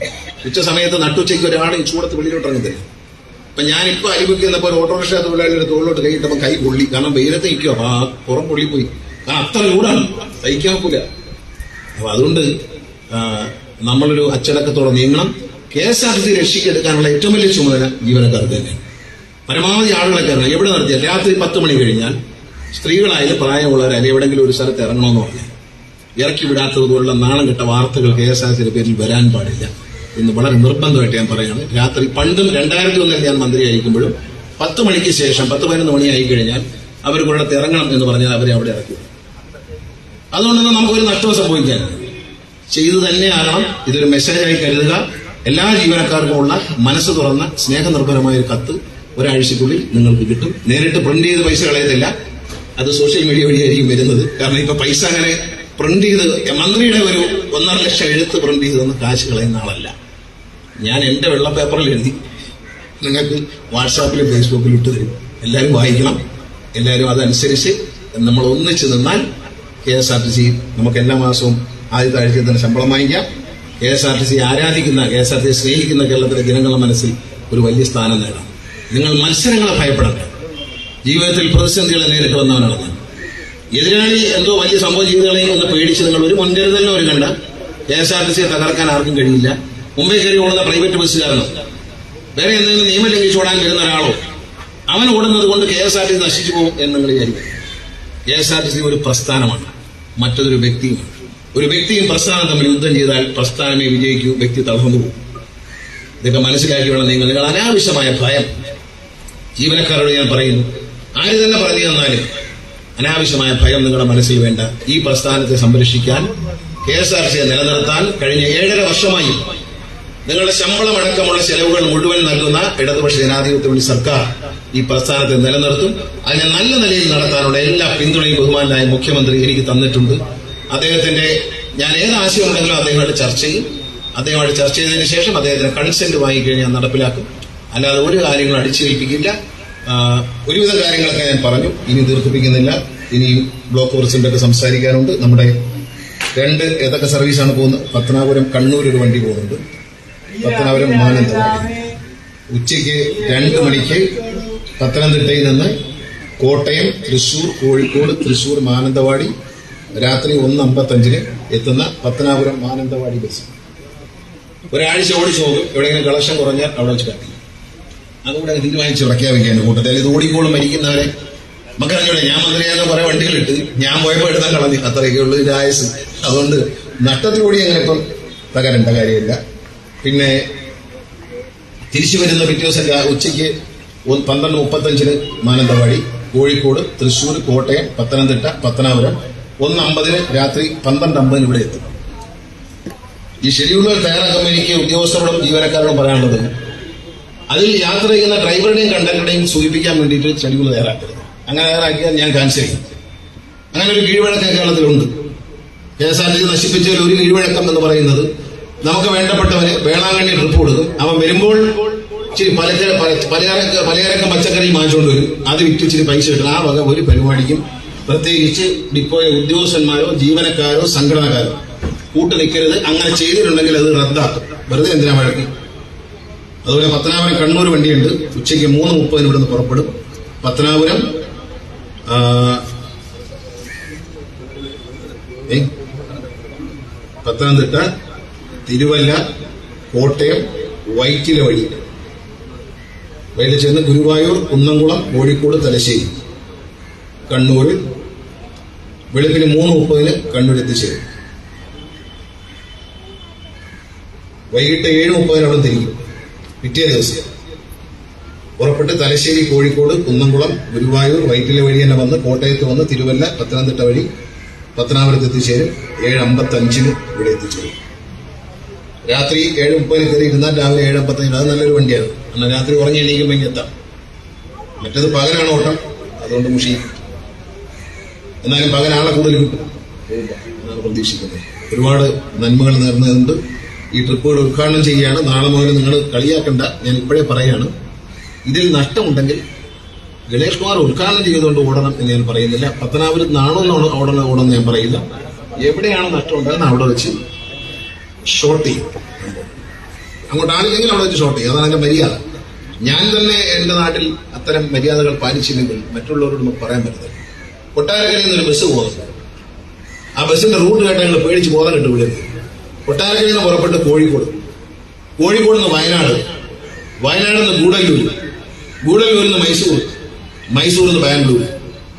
ഉച്ച സമയത്ത് നട്ടുച്ചയ്ക്ക് ഒരാൾ ഈ ചൂടത്ത് വെളിയിലോട്ട് ഇറങ്ങത്തില്ല. അപ്പൊ ഞാനിപ്പോ അരിവെക്കുന്നപ്പോ ഒരു ഓട്ടോറിക്ഷ തൊഴിലാളിയുടെ തോളിലോട്ട് കൈയിട്ടപ്പോ കൈ പൊള്ളി. കാരണം വെയിലത്ത് നിൽക്കുക ആ പുറം പൊള്ളിപ്പോയി. കാരണം അത്ര ചൂടാണ്. സഹിക്കാൻ പോല അപ്പൊ അതുകൊണ്ട് നമ്മളൊരു അച്ചടക്കത്തോടെ നീങ്ങണം. K S R T C രക്ഷിക്കെടുക്കാനുള്ള ഏറ്റവും വലിയ ചുമതല ജീവനക്കാർക്ക് തന്നെയാണ്. പരമാവധി ആളുകളെ കയറണം എവിടെ നടത്തിയാൽ രാത്രി പത്ത് മണി കഴിഞ്ഞാൽ സ്ത്രീകളായാലും പ്രായമുള്ളവർ അല്ലെങ്കിൽ എവിടെങ്കിലും ഒരു സ്ഥലത്ത് ഇറങ്ങണമെന്ന് പറഞ്ഞാൽ ഇറക്കി വിടാത്തതുപോലുള്ള നാണം കെട്ട വാർത്തകൾ കെ എസ് ആർ സിയുടെ പേരിൽ വരാൻ പാടില്ല എന്ന് വളരെ നിർബന്ധമായിട്ട് ഞാൻ പറയുകയാണ്. രാത്രി പണ്ടും രണ്ടായിരത്തി ഒന്നിൽ ഞാൻ മന്ത്രിയായിരിക്കുമ്പോഴും പത്ത് മണിക്ക് ശേഷം പത്ത് പതിനൊന്ന് മണിയായി കഴിഞ്ഞാൽ അവർ ഒരിടത്ത് ഇറങ്ങണം എന്ന് പറഞ്ഞാൽ അവരെ അവിടെ ഇറക്കി. അതുകൊണ്ടൊന്നും നമുക്കൊരു നഷ്ടം സംഭവിക്കാനില്ല. ചെയ്തു തന്നെ തന്നെയാകണം ഇതൊരു മെസ്സേജായി കരുതുക. എല്ലാ ജീവനക്കാർക്കും ഉള്ള മനസ്സ് തുറന്ന സ്നേഹനിർഭരമായ ഒരു കത്ത് ഒരാഴ്ചക്കുള്ളിൽ നിങ്ങൾക്ക് കിട്ടും. നേരിട്ട് പ്രിന്റ് ചെയ്ത് പൈസ കളയത്തില്ല. അത് സോഷ്യൽ മീഡിയ വഴിയായിരിക്കും വരുന്നത്. കാരണം ഇപ്പൊ പൈസ അങ്ങനെ പ്രിന്റ് ചെയ്ത് മന്ത്രിയുടെ ഒരു ഒന്നര ലക്ഷം എഴുത്ത് പ്രിന്റ് ചെയ്ത് തന്ന കാശ് കളയുന്ന ആളല്ല. ഞാൻ എന്റെ വെള്ള പേപ്പറിൽ എഴുതി നിങ്ങൾക്ക് വാട്സാപ്പിലും ഫേസ്ബുക്കിലും ഇട്ട് തരും. എല്ലാവരും വായിക്കണം. എല്ലാവരും അതനുസരിച്ച് നമ്മൾ ഒന്നിച്ച് നിന്നാൽ K S R T C നമുക്ക് എല്ലാ മാസവും ആദ്യത്തെ ആഴ്ചയിൽ തന്നെ ശമ്പളം വാങ്ങിക്കാം. K S R T C ആരാധിക്കുന്ന K S R T C സ്നേഹിക്കുന്ന കേരളത്തിലെ ജനങ്ങളുടെ മനസ്സിൽ ഒരു വലിയ സ്ഥാനം നേടാം. നിങ്ങൾ മത്സരങ്ങളെ ഭയപ്പെടണ്ട ജീവിതത്തിൽ പ്രതിസന്ധികളെ നേരിട്ട് വന്നവനാണ് എതിരാളി എന്തോ വലിയ സംഭവം കളയും എന്ന് പേടിച്ച് നിങ്ങൾ ഒരു മുൻകരുതലിനും ഒരു കണ്ട. കെ എസ് ആർ ടി സിയെ തകർക്കാൻ ആർക്കും കഴിയില്ല. മുംബൈ കയറി ഓടുന്ന പ്രൈവറ്റ് ബസ്സുകാരനോ വേറെ എന്തെങ്കിലും നിയമം ലംഘിച്ച് ഓടാൻ വരുന്ന ഒരാളോ? അവൻ ഓടുന്നത് കൊണ്ട് K S R T C നശിച്ചു പോകും എന്ന് നിങ്ങൾ വിചാരിക്കും K S R T C ഒരു പ്രസ്ഥാനമാണ്. മറ്റൊരു വ്യക്തിയുമാണ്. ഒരു വ്യക്തിയും പ്രസ്ഥാനം തമ്മിൽ യുദ്ധം ചെയ്താൽ പ്രസ്ഥാനമേ വിജയിക്കൂ വ്യക്തി തളർന്നു പോകും. ഇതൊക്കെ മനസ്സിലാക്കി വേണം നിങ്ങൾ. നിങ്ങൾ അനാവശ്യമായ ഭയം. ജീവനക്കാരോട് ഞാൻ പറയുന്നു ആര് തന്നെ പറഞ്ഞു തന്നാലും അനാവശ്യമായ ഭയം നിങ്ങളുടെ മനസ്സിൽ വേണ്ട. ഈ പ്രസ്ഥാനത്തെ സംരക്ഷിക്കാൻ കെ എസ് ആർ സിയെ നിലനിർത്താൻ കഴിഞ്ഞ ഏഴര വർഷമായി നിങ്ങളുടെ ശമ്പളം അടക്കമുള്ള ചെലവുകൾ മുഴുവൻ നൽകുന്ന ഇടതുപക്ഷ ജനാധിപത്യ സർക്കാർ ഈ പ്രസ്ഥാനത്തെ നിലനിർത്തും. അതിനെ നല്ല നിലയിൽ നടത്താനുള്ള എല്ലാ പിന്തുണയും ബഹുമാനായ മുഖ്യമന്ത്രി എനിക്ക് തന്നിട്ടുണ്ട്. അദ്ദേഹത്തിന്റെ ഞാൻ ഏത് ആശയമുണ്ടെങ്കിലും അദ്ദേഹമായിട്ട് ചർച്ച ചെയ്യും. അദ്ദേഹമായിട്ട് ചർച്ച ചെയ്തതിന് ശേഷം അദ്ദേഹത്തിന് കൺസെന്റ് വാങ്ങിക്കഴിഞ്ഞ് ഞാൻ നടപ്പിലാക്കും. അല്ലാതെ ഒരു കാര്യങ്ങളും അടിച്ചേൽപ്പിക്കില്ല. ഒരുവിധ കാര്യങ്ങളൊക്കെ ഞാൻ പറഞ്ഞു. ഇനി ദീർഘിപ്പിക്കുന്നില്ല. ഇനിയും ബ്ലോക്ക് പ്രസിഡന്റ് ഒക്കെ സംസാരിക്കാനുണ്ട്. നമ്മുടെ രണ്ട് ഏതൊക്കെ സർവീസാണ് പോകുന്നത്? പത്തനാപുരം കണ്ണൂർ ഒരു വണ്ടി പോകുന്നുണ്ട്. പത്തനാപുരം മാനന്തവാടി. ഉച്ചയ്ക്ക് രണ്ട് മണിക്ക് പത്തനംതിട്ടയിൽ നിന്ന് കോട്ടയം തൃശൂർ കോഴിക്കോട് തൃശൂർ മാനന്തവാടി. രാത്രി ഒന്ന് അമ്പത്തഞ്ചിന് എത്തുന്ന പത്തനാപുരം മാനന്തവാടി ബസ്. ഒരാഴ്ച ഓടിച്ചു പോകും. എവിടെയെങ്കിലും കളക്ഷൻ കുറഞ്ഞാൽ അവിടെ വെച്ച് കാട്ടി അതുകൂടെ തീരുമാനിച്ച് പ്രഖ്യാപിക്കുകയാണ് കൂട്ടത്തിൽ. ഇത് ഓടിക്കോളും മരിക്കുന്നവരെ. നമുക്കറിഞ്ഞൂടെ ഞാൻ മന്ത്രിയാകുന്ന കുറെ വണ്ടികളിട്ട് ഞാൻ പോയപ്പോൾ എടുത്താൽ കളഞ്ഞു അത്രയൊക്കെ ഉള്ളു ഇതിന്റെ ആയുസ്. അതുകൊണ്ട് നഷ്ടത്തിലൂടെ അങ്ങനെ ഇപ്പം തകരേണ്ട കാര്യമില്ല. പിന്നെ തിരിച്ചു വരുന്ന പിറ്റേ ദിവസം ഉച്ചയ്ക്ക് പന്ത്രണ്ട് മുപ്പത്തഞ്ചിന് മാനന്തവാടി കോഴിക്കോട് തൃശൂർ കോട്ടയം പത്തനംതിട്ട പത്തനാപുരം ഒന്ന് അമ്പതിന് രാത്രി പന്ത്രണ്ട് അമ്പതിന് ഇവിടെ എത്തും. ഈ ഷെഡ്യൂളുകൾ തയ്യാറാക്കുമ്പോൾ എനിക്ക് ഉദ്യോഗസ്ഥരോടും ജീവനക്കാരോടും പറയാനുള്ളത് അതിൽ യാത്ര ചെയ്യുന്ന ഡ്രൈവറുടെയും കണ്ടക്ടറുടെയും സൂചിപ്പിക്കാൻ വേണ്ടിയിട്ട് ഷെഡ്യൂൾ തയ്യാറാക്കരുത്. അങ്ങനെ തയ്യാറാക്കിയാൽ ഞാൻ ക്യാൻസൽ ചെയ്യും. അങ്ങനെ ഒരു കീഴ്വഴക്കം കേരളത്തിലുണ്ട്. K S R T C നശിപ്പിച്ചതിൽ ഒരു കീഴ്വഴക്കം എന്ന് പറയുന്നത് നമുക്ക് വേണ്ടപ്പെട്ടവന് വേളാങ്കണ്ണി ട്രിപ്പ് കൊടുക്കും. അവൻ വരുമ്പോൾ ഇച്ചിരി പലചര പല- പലചരക്ക് പലചരക്കം പച്ചക്കറി വാങ്ങിച്ചുകൊണ്ട് വരും. അത് വിറ്റ് ഇച്ചിരി പൈസ കിട്ടണം. ആ വക ഒരു പരിപാടിക്കും പ്രത്യേകിച്ച് ഡിപ്പോയിലെ ഉദ്യോഗസ്ഥന്മാരോ ജീവനക്കാരോ സംഘടനക്കാരോ കൂട്ടു നിൽക്കരുത്. അങ്ങനെ ചെയ്തിട്ടുണ്ടെങ്കിൽ അത് റദ്ദാക്കും. വെറുതെ എന്തിനാ വഴക്ക്? അതുപോലെ പത്തനാപുരം കണ്ണൂർ വണ്ടിയുണ്ട്. ഉച്ചയ്ക്ക് മൂന്ന് മുപ്പതിന് ഇവിടുന്ന് പുറപ്പെടും. പത്തനാപുരം പത്തനംതിട്ട തിരുവല്ല കോട്ടയം വൈറ്റില വഴി. വഴിയിൽ ചെന്ന് ഗുരുവായൂർ കുന്നംകുളം കോഴിക്കോട് തലശ്ശേരി. കണ്ണൂരിൽ വെളുപ്പിന് മൂന്ന് മുപ്പതിന് കണ്ണൂർ എത്തിച്ചേരും. വൈകിട്ട് ഏഴ് മുപ്പതിന് തിരിക്കും. പിറ്റേ ദിവസം പുറപ്പെട്ട് തലശ്ശേരി കോഴിക്കോട് കുന്നംകുളം ഗുരുവായൂർ വൈറ്റില വഴി തന്നെ വന്ന് കോട്ടയത്ത് വന്ന് തിരുവല്ല പത്തനംതിട്ട വഴി പത്തനാപുരത്ത് എത്തിച്ചേരും ഏഴ് അമ്പത്തഞ്ചിന് ഇവിടെ എത്തിച്ചേരും. രാത്രി ഏഴ് മുപ്പതിന് കയറി ഇരുന്നാൽ രാവിലെ ഏഴ് അമ്പത്തഞ്ചിന്. അത് നല്ലൊരു വണ്ടിയാണ്. എന്നാൽ രാത്രി ഉറങ്ങി എണീക്കുമ്പോൾ എത്താം. മറ്റേത് പകലാണ് ഓട്ടം. അതുകൊണ്ട് മുഷി. എന്നാലും പകലാളെ കൂടുതൽ കിട്ടും. പ്രതീക്ഷിക്കുന്നത്. ഒരുപാട് നന്മകൾ നേർന്നതുകൊണ്ട് ഈ ട്രിപ്പുകൾ ഉദ്ഘാടനം ചെയ്യുകയാണ്. നാളെ മുതൽ നിങ്ങൾ കളിയാക്കണ്ട. ഞാൻ ഇപ്പോഴേ പറയാണ്. ഇതിൽ നഷ്ടമുണ്ടെങ്കിൽ ഗണേഷ് കുമാർ ഉദ്ഘാടനം ചെയ്തുകൊണ്ട് ഓടണം എന്ന് ഞാൻ പറയുന്നില്ല. പത്തനാപുരത്ത് നാണോ ഓടണം ഓടണം ഞാൻ പറയില്ല. എവിടെയാണ് നഷ്ടം ഉണ്ടാകുന്നത് അവിടെ വെച്ച് ഷോർട്ട് ചെയ്യും. അങ്ങോട്ടാണില്ലെങ്കിൽ അവിടെ വെച്ച് ഷോർട്ട് ചെയ്യും. അതാണ് എന്റെ മര്യാദ. ഞാൻ തന്നെ എന്റെ നാട്ടിൽ അത്തരം മര്യാദകൾ പാലിച്ചില്ലെങ്കിൽ മറ്റുള്ളവരോട് നമുക്ക് പറയാൻ പറ്റത്തില്ല. കൊട്ടാരക്കരയിൽ നിന്നൊരു ബസ് പോകുന്നു ആ ബസ്സിന്റെ റൂട്ട് കേട്ടാൽ ഞങ്ങൾ പേടിച്ച് ബോധം കിട്ടു വിടുന്നത് കൊട്ടാരക്കരയിൽ നിന്ന് പുറപ്പെട്ട് കോഴിക്കോട്. കോഴിക്കോട് നിന്ന് വയനാട്. വയനാട് നിന്ന് ഗൂഡല്ലൂർ ഗൂഡല്ലൂരിൽ നിന്ന് മൈസൂർ. മൈസൂരിൽ നിന്ന് ബാംഗ്ലൂർ.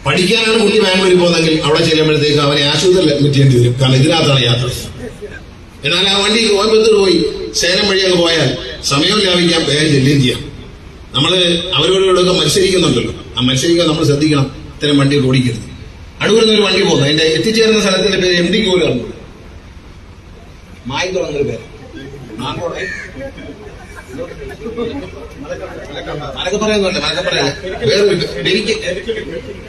പഠിക്കാനാണ് കുട്ടി ബാംഗ്ലൂരിൽ പോകുന്നതെങ്കിൽ അവിടെ ചെല്ലുമ്പോഴത്തേക്ക് അവനെ ആശുപത്രിയിൽ അഡ്മിറ്റ് വരും. കാരണം ഇതിനകത്താണ് യാത്ര. എന്നാൽ ആ വണ്ടി കോയമ്പത്തൂർ പോയി. സേലം വഴി അങ്ങ് പോയാൽ സമയം ലാഭിക്കാൻ വേഗം ചെല്ലുകയും ചെയ്യാം. നമ്മൾ അവരോടൊക്കെ മത്സരിക്കുന്നുണ്ടല്ലോ. ആ മത്സരിക്കാൻ നമ്മൾ ശ്രദ്ധിക്കണം. ഇത്തരം വണ്ടി ഓടിക്കരുത്. അടുവരുന്ന ഒരു വണ്ടി പോകുന്നു. അതിന്റെ എത്തിച്ചേരുന്ന സ്ഥലത്തിന്റെ പേര് എം ഡി കണ്ടു മായി തുടങ്ങുന്നൊരു പേര്. മാങ്കോടെ.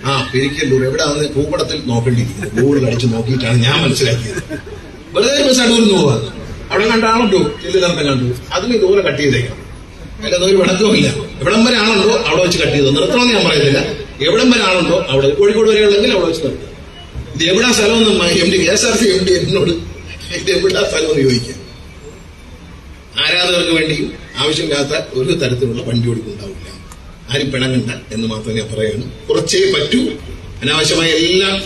ആ പിരിക്കല്ലൂർ എവിടെ വന്ന് ഭൂപടത്തിൽ നോക്കേണ്ടിയിരിക്കുന്നത് ഗൂഗിൾ അടിച്ച് നോക്കിയിട്ടാണ് ഞാൻ മനസ്സിലാക്കിയത്. വെറുതെ ബസ് അടൂരിൽ നിന്ന് പോവാ. അവിടെ കണ്ടാണുണ്ടോ ചെല്ലു നടത്തം കണ്ടു. അതിന് ഇതുപോലെ കട്ട് ചെയ്തേക്കാം. അതിലൊന്നും ഒരു വിളക്കമില്ല എവിടം വരെ ആണുണ്ടോ അവിടെ വെച്ച് കട്ട് ചെയ്തു നിർത്തണമെന്ന് ഞാൻ പറയുന്നില്ല എവിടം വരെ ആണുണ്ടോ അവിടെ? കോഴിക്കോട് വരെ ഉള്ളെങ്കിൽ അവിടെ വെച്ച് നിർത്തും. ഇത് എവിടാ സ്ഥലം M D S R C M D എന്നോട് ഇത് എവിടെ സ്ഥലം ചോദിക്കാം. ആരാധകർക്ക് വേണ്ടി ആവശ്യമില്ലാത്ത ഒരു തരത്തിലുള്ള വണ്ടി ഓടിക്കുണ്ടാവില്ല ആരും പിണങ്ങണ്ട എന്ന് മാത്രം ഞാൻ പറയുന്നു കുറച്ചേ പറ്റൂ. അനാവശ്യമായ എല്ലാ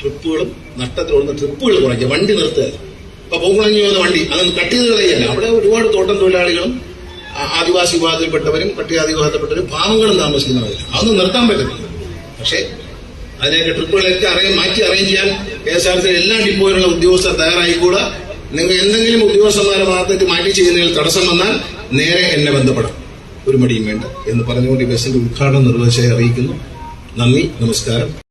ട്രിപ്പുകളും നഷ്ടത്തിലുള്ള ട്രിപ്പുകൾ കുറയ്ക്കുക. വണ്ടി നിർത്തുക. ഇപ്പൊ പോകുളഞ്ഞു പോകുന്ന വണ്ടി അതൊന്നും കട്ട് ചെയ്ത് കളയല്ല. അവിടെ ഒരുപാട് തോട്ടം തൊഴിലാളികളും ആദിവാസി വിഭാഗത്തിൽപ്പെട്ടവരും പട്ടികാതി വിഭാഗത്തിൽപ്പെട്ടവരും പാവങ്ങളും താമസിക്കുന്നവരില്ല. അതൊന്നും നിർത്താൻ പറ്റത്തില്ല. പക്ഷേ അതിനെയൊക്കെ ട്രിപ്പുകളൊക്കെ അറിയാൻ മാറ്റി അറേഞ്ച് ചെയ്യാൻ കെ എസ് ആർ സി എല്ലാ ഡിപ്പോയിലുള്ള ഉദ്യോഗസ്ഥർ തയ്യാറായിക്കൂടാ. നിങ്ങൾ എന്തെങ്കിലും ഉദ്യോഗസ്ഥന്മാരെ ഭാഗത്തേക്ക് മാറ്റി ചെയ്യുന്നതിൽ തടസ്സം വന്നാൽ നേരെ എന്നെ ബന്ധപ്പെടാം. ഒരു മടിയും വേണ്ട എന്ന് പറഞ്ഞുകൊണ്ട് ഈ ബസിന്റെ ഉദ്ഘാടനം നിർവഹിച്ചായി അറിയിക്കുന്നു. നന്ദി നമസ്കാരം.